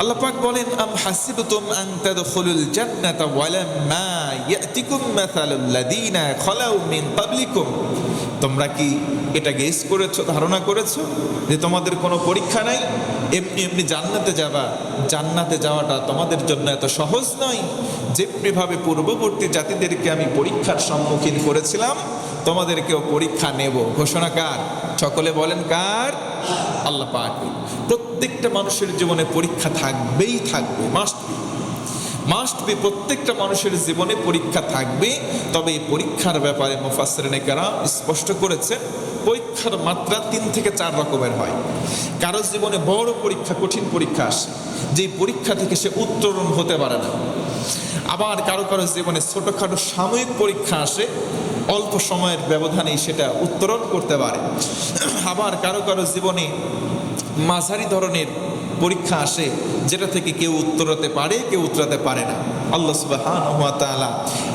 আল্লাহ পাক বলেন, আম হাসিবতুম আন তাদখুলুল জান্নাতা ওয়ালাম্মা ইয়াতিকুম মাসালুল লাযিনা খালাউ মিন ক্বাবলিকুম। তোমরা কি এটা গেস করেছ, ধারণা করেছ যে তোমাদের কোনো পরীক্ষা নাই? এমনি এমনি জান্নাতে যাবা, জান্নাতে যাওয়াটা তোমাদের জন্য এত সহজ নয়। যেমনিভাবে পূর্ববর্তী জাতিদেরকে আমি পরীক্ষার সম্মুখীন করেছিলাম তোমাদেরকেও পরীক্ষা নেব। ঘোষণা কার? সকলে বলেন কার? আল্লাহ পাক। প্রত্যেকটা মানুষের জীবনে পরীক্ষা থাকবেই থাকবে মাস্ট বি মাস্ট বি প্রত্যেকটা মানুষের জীবনে পরীক্ষা থাকবে। তবে এই পরীক্ষার ব্যাপারে মুফাসরিনে কারা স্পষ্ট করেছে পরীক্ষার মাত্রা তিন থেকে চার রকমের হয়। কারও জীবনে বড় পরীক্ষা, কঠিন পরীক্ষা আসে। যেই পরীক্ষা থেকে সে উত্তরণ হতে পারে না। আবার কারও কারও জীবনে ছোটোখাটো সাময়িক পরীক্ষা আসে, অল্প সময়ের ব্যবধানেই সেটা উত্তরণ করতে পারে। আবার কারও কারও জীবনে মাঝারি ধরনের পরীক্ষা আসে, যেটা থেকে কেউ উত্তরাতে পারে, কেউ উত্তরাতে পারে না। আল্লাহ সুবাহ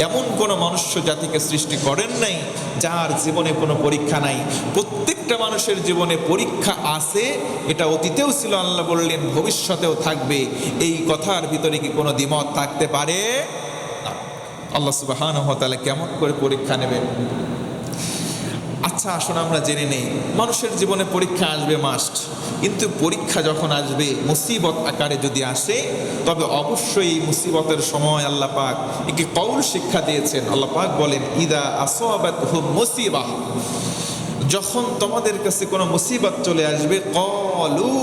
এমন কোনো মনুষ্য জাতিকে সৃষ্টি করেন নাই যার জীবনে কোনো পরীক্ষা নাই। প্রত্যেকটা মানুষের জীবনে পরীক্ষা আছে, এটা অতীতেও ছিল, আল্লাহ বললেন, ভবিষ্যতেও থাকবে। এই কথার ভিতরে কি কোনো দ্বিমত থাকতে পারে? না। আল্লাহ তাহলে কেমন করে পরীক্ষা নেবেন? আচ্ছা আসুন আমরা জেনে নেই। মানুষের জীবনে পরীক্ষা আসবে মাস্ট কিন্তু পরীক্ষা যখন আসবে, মুসিবত আকারে যদি আসে, তবে অবশ্যই মুসিবতের সময় আল্লাহ পাক একটি কৌল শিক্ষা দিয়েছেন। আল্লাহ পাক বলেন, ইদা আসবাত মুসিবাহ। যখন তোমাদের কাছে কোনো মুসিবত চলে আসবে কলু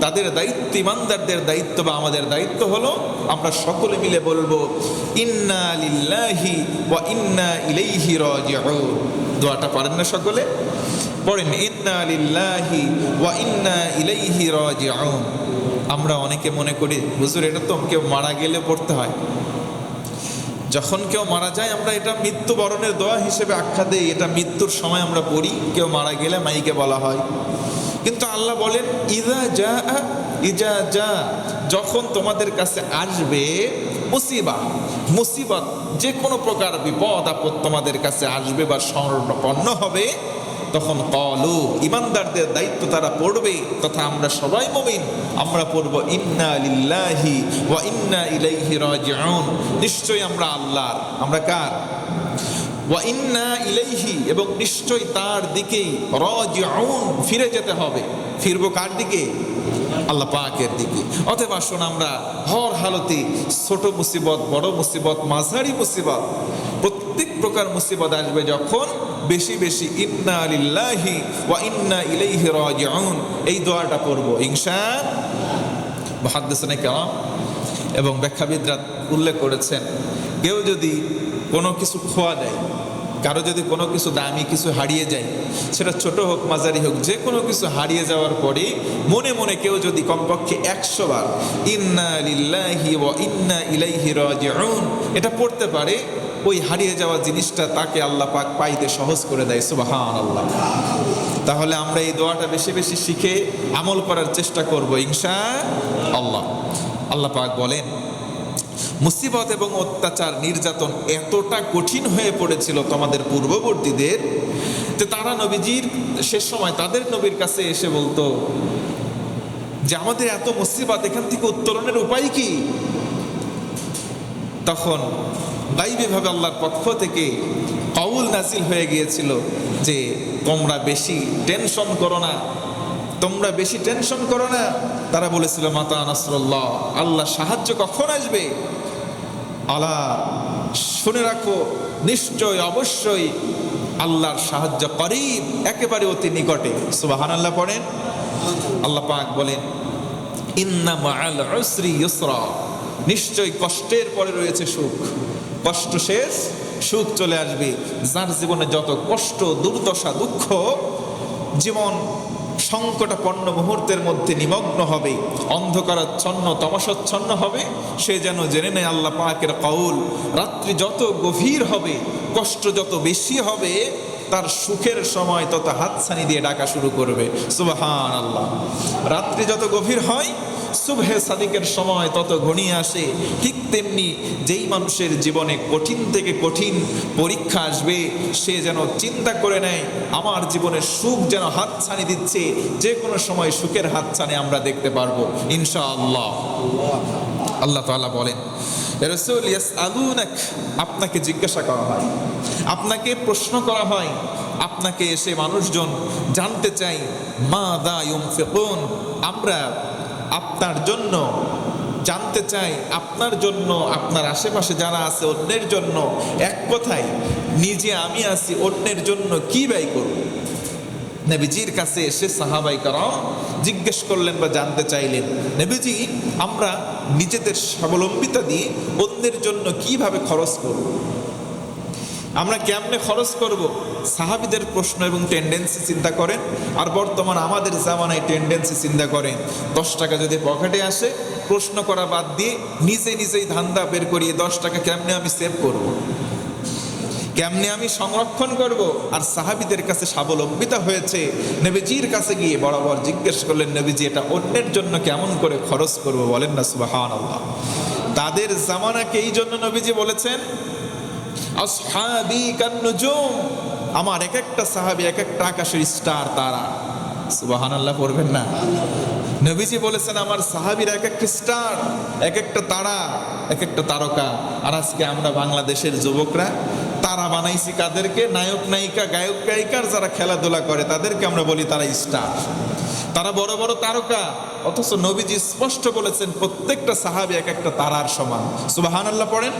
তাদের দায়িত্ব, ইমানদারদের দায়িত্ব বা আমাদের দায়িত্ব হলো, আমরা সকলে মিলে বলব, ইন্না লিল্লাহি ওয়া ইন্না ইলাইহি রাজিউন। দোয়াটা পারেন না সকলে? পড়েন, ইন্না লিল্লাহি ওয়া ইন্না ইলাইহি রাজিউন। আমরা অনেকে মনে করি, হুজুর, এটা তো কেউ মারা গেলে পড়তে হয়। যখন কেউ মারা যায়, আমরা এটা মৃত্যুবরণের দোয়া হিসেবে আখ্যা দেই, এটা মৃত্যুর সময় আমরা পড়ি, কেউ মারা গেলে মাইকে বলা হয়। কিন্তু আল্লাহ বলেন, ইদা যা ইজা যা যখন তোমাদের কাছে আসবে, মুসিবা, মুসিবত, যে কোনো প্রকার বিপদ, আপদ তোমাদের কাছে আসবে বা স্মরণপন্ন হবে তখন কলু, ইমানদারদের দায়িত্ব তারা পড়বে, তথা আমরা সবাই মমিন। আমরা পড়ব, ইন্না লিল্লাহি ওয়া ইন্না ইলাইহি রাজিউন। নিশ্চয়ই আমরা আল্লাহর। আমরা কার? ওয়া ইন্না ইলাইহি এবং নিশ্চয়ই তার দিকেই রাজিউন, ফিরে যেতে হবে। ফিরবো কার দিকে? আল্লাহ পাকের দিকে। অতএব আসুন আমরা, হর হালতে ছোট মুসিবত, বড় মুসিবত, মাঝারি মুসিবত প্রত্যেক প্রকার মুসিবত আসবে যখন বেশি বেশি ইন্না আলিল্লাহি ওয়া ইন্না ইলাইহি রাজিউন। এই দোয়াটা পড়ব, ইনশা মুহাদ্দিসিনে কেরাম। এবং ব্যাখ্যাবিদরা উল্লেখ করেছেন, কেউ যদি কোনো কিছু খোয়া দেয়, কারও যদি কোনো কিছু দামি কিছু হারিয়ে যায়, সেটা ছোট হোক, মাঝারি হোক, যে কোনো কিছু হারিয়ে যাওয়ার পরে মনে মনে কেউ যদি কমপক্ষে একশো বার ইন্না লিল্লাহি ওয়া ইন্না ইলাইহি রাজিউন, এটা পড়তে পারে ওই হারিয়ে যাওয়া জিনিসটা তাকে আল্লাহ পাক পাইতে সহজ করে দেয় সুবাহান আল্লাহ তাহলে আমরা এই দোয়াটা বেশি বেশি শিখে আমল করার চেষ্টা করব ইনশা আল্লাহ আল্লাহ পাক বলেন, মুসিবত এবং অত্যাচার নির্যাতন এতটা কঠিন হয়ে পড়েছিল তোমাদের পূর্ববর্তীদের যে তারা নবীজির, শেষ সময় তাদের নবীর কাছে এসে বলতো যে, আমাদের এত মুসিবত এখান থেকে উত্তরণের উপায় কি? তখন গাইবেভাবে আল্লাহর পক্ষ থেকে কউল নাসিল হয়ে গিয়েছিল যে, তোমরা বেশি টেনশন করো না। তোমরা বেশি টেনশন করো না। তারা বলেছিল, মাতা নাসরুল্লাহ, আল্লাহ সাহায্য কখন আসবে? আলা, শুনে রাখো, নিশ্চয় অবশ্যই আল্লাহর সাহায্য করিব, একেবারে অতি নিকটে। সুবাহান আল্লাহ পড়েন। আল্লাহ পাক বলেন, ইন্না মাআল উসরি ইউসরা নিশ্চয় কষ্টের পরে রয়েছে সুখ। কষ্ট শেষ, সুখ চলে আসবে। যার জীবনে যত কষ্ট, দুর্দশা, দুঃখ, জীবন সংকটাপন্ন মুহূর্তের মধ্যে নিমগ্ন হবে, অন্ধকারাচ্ছন্ন, তমসাচ্ছন্ন হবে, সে যেন জেনে নেয় আল্লাহ পাকের কৌল রাত্রি যত গভীর হবে, কষ্ট যত বেশি হবে, তার সুখের সময় তত হাতছানি দিয়ে ডাকা শুরু করবে। সুবাহান আল্লাহ রাত্রি যত গভীর হয় সুবহে সাদিকের সময় তত ঘনিয়ে আসে। ঠিক তেমনি যেই মানুষের জীবনে কঠিন থেকে কঠিন পরীক্ষা আসবে, সে যেন চিন্তা করে নেয়, আমার জীবনে সুখ যেন হাত হাতছানি দিচ্ছে, যে কোনো সময় সুখের হাত হাতছানি আমরা দেখতে পারব, ইনশাআল্লাহ। আল্লাহ তাআলা বলেন রসুল ইয়াস ইয়াসআলুনাক। আপনাকে জিজ্ঞাসা করা হয়, আপনাকে প্রশ্ন করা হয়, আপনাকে এসে মানুষজন জানতে চাই মা দা ইউনফিকুন? আমরা আপনার জন্য, জানতে চাই আপনার জন্য, আপনার আশেপাশে যারা আছে অন্যের জন্য। এক কথায়, নিজে আমি আছি, অন্যের জন্য কি ব্যয় করব? নবীজির কাছে এসে সাহাবাই কারাম জিজ্ঞেস করলেন বা জানতে চাইলেন, নবীজি, আমরা নিজেদের স্বাবলম্বিতা দিয়ে অন্যের জন্য কীভাবে খরচ করব? আমরা কেমনে খরচ করব? সাহাবিদের প্রশ্ন এবং টেন্ডেন্সি চিন্তা করেন, আর বর্তমান আমাদের জামানায় টেন্ডেন্সি চিন্তা করেন। দশ টাকা যদি পকেটে আসে, প্রশ্ন করা বাদ দিয়ে নিজে নিজেই ধান্দা বের করিয়ে দশ টাকা কেমনে আমি সেভ করব। কেমনে আমি সংরক্ষণ করব? আর সাহাবিদের কাছে স্বাবলম্বিতা হয়েছে, নবীজির কাছে গিয়ে বরাবর জিজ্ঞেস করলেন, নবীজি, এটা অন্যের জন্য কেমন করে খরচ করব বলেন না আল্লাহ তাদের জামানাকে এই জন্য নবীজি বলেছেন আমার এক একটা সাহাবি এক একটা আকাশের স্টার তারা। সুবাহান আল্লাহ পড়বেন না। নবীজি বলেছেন, আমার সাহাবির এক একটা স্টার এক একটা তারা এক একটা তারকা। আর আজকে আমরা বাংলাদেশের যুবকরা, তারা বানাইছি কাদেরকে? নায়ক, নায়িকা, গায়ক, গায়িকার যারা খেলাধুলা করে, তাদেরকে আমরা বলি তারা স্টার। তারা বড় বড় তারকা। অথচ নবীজি স্পষ্ট বলেছেন, প্রত্যেকটা সাহাবি এক একটা তারার সমান। সুবাহান আল্লাহ পড়েন।